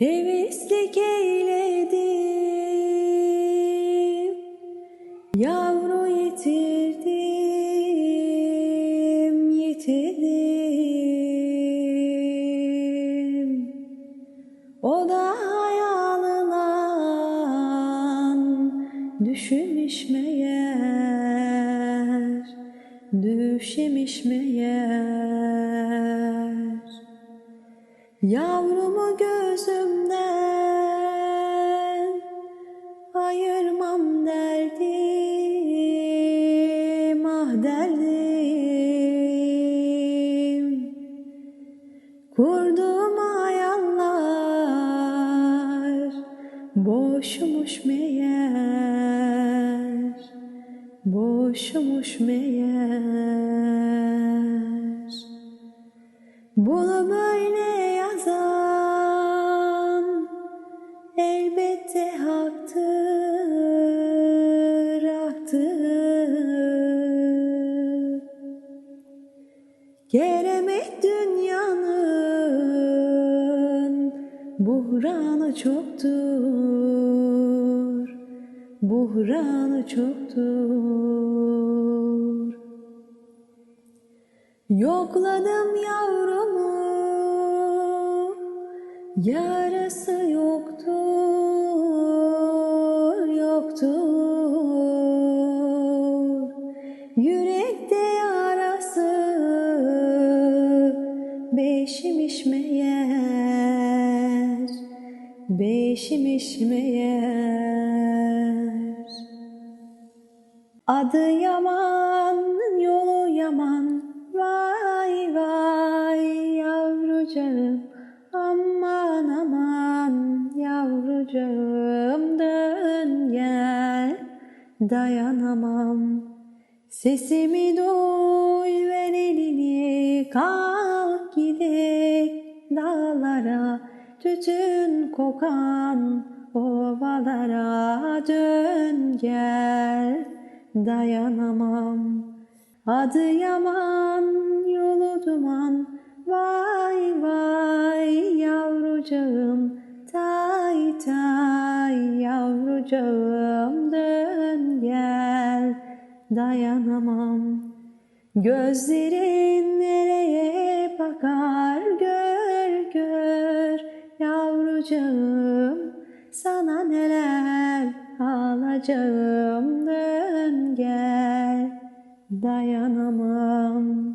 Heveslik eyledim, yavru yitirdim, yitirdim. O da hayalından düşmüş meğer, düşmüş meğer. Yavrumu gözümden ayırmam derdim, ah derdim. Kurduğum hayaller boşmuş meğer, boşmuş meğer. Bunu böyle elbette haktır, haktır. Geremek dünyanın buhranı çoktur, buhranı çoktur. Yokladım yavrumu, yarası yoktur, beşimiş meğer, beşimiş meğer. Adı yaman, yolu yaman, vay vay yavrucağım, aman aman yavrucağım dön gel, dayanamam. Sesimi duy ver elini kalk gidek dağlara tütün kokan ovalara dön gel dayanamam. Adı yaman yolu duman vay vay yavrucağım tay tay yavrucağım dön gel dayanamam Gözlerin nereye bakar? Gör gör yavrucağım sana neler alacağım? Dön gel. Dayanamam